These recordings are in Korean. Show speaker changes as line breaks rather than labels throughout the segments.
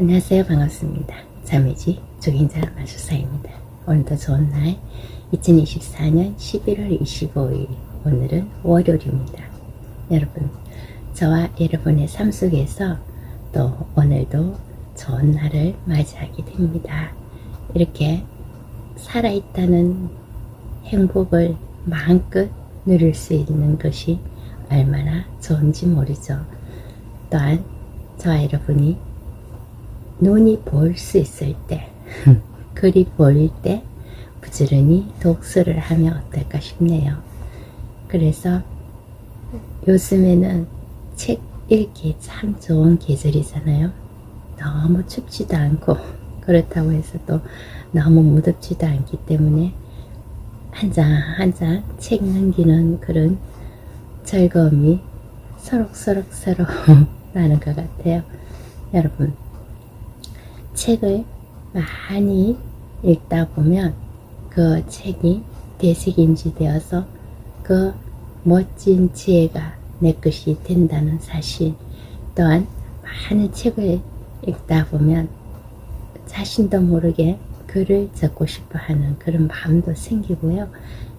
안녕하세요. 반갑습니다. 자매지 조గిం자 마술사입니다. 오늘도 좋은 날 2024년 11월 25일 오늘은 월요일입니다. 여러분 저와 여러분의 삶 속에서 또 오늘도 좋은 날을 맞이하게 됩니다. 이렇게 살아있다는 행복을 마음껏 누릴 수 있는 것이 얼마나 좋은지 모르죠. 또한 저와 여러분이 눈이 보일 수 있을 때, 글이 보일 때 부지런히 독서를 하면 어떨까 싶네요. 그래서 요즘에는 책 읽기 참 좋은 계절이잖아요. 너무 춥지도 않고 그렇다고 해서 또 너무 무덥지도 않기 때문에 한 장 한 장책 넘기는 그런 즐거움이 서럭서럭 서로 나는 것 같아요. 여러분 책을 많이 읽다 보면 그 책이 되새김질 되어서 그 멋진 지혜가 내 것이 된다는 사실 또한 많은 책을 읽다 보면 자신도 모르게 글을 적고 싶어 하는 그런 마음도 생기고요.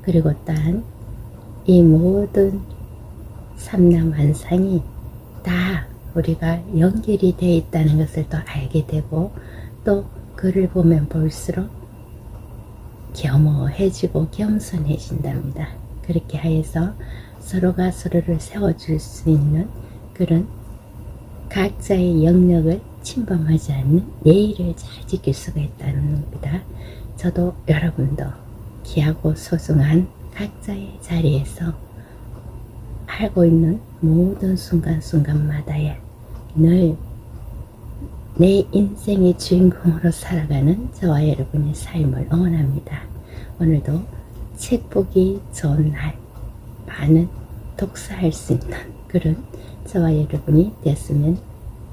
그리고 또한 이 모든 삼남만상이 다 우리가 연결이 되어 있다는 것을 또 알게 되고 또 글을 보면 볼수록 겸허해지고 겸손해진답니다. 그렇게 하여서 서로가 서로를 세워줄 수 있는 그런 각자의 영역을 침범하지 않는 예의를 잘 지킬 수가 있다는 겁니다. 저도 여러분도 귀하고 소중한 각자의 자리에서 알고 있는 모든 순간순간마다에 늘 내 인생의 주인공으로 살아가는 저와 여러분의 삶을 응원합니다. 오늘도 책 보기 좋은 날, 많은 독서할 수 있는 그런 저와 여러분이 됐으면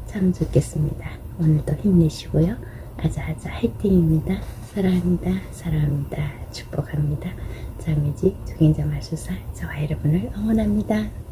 참 좋겠습니다. 오늘도 힘내시고요. 아자아자 화이팅입니다. 사랑합니다. 사랑합니다. 축복합니다. 자매지 중행자 마술사 저와 여러분을 응원합니다.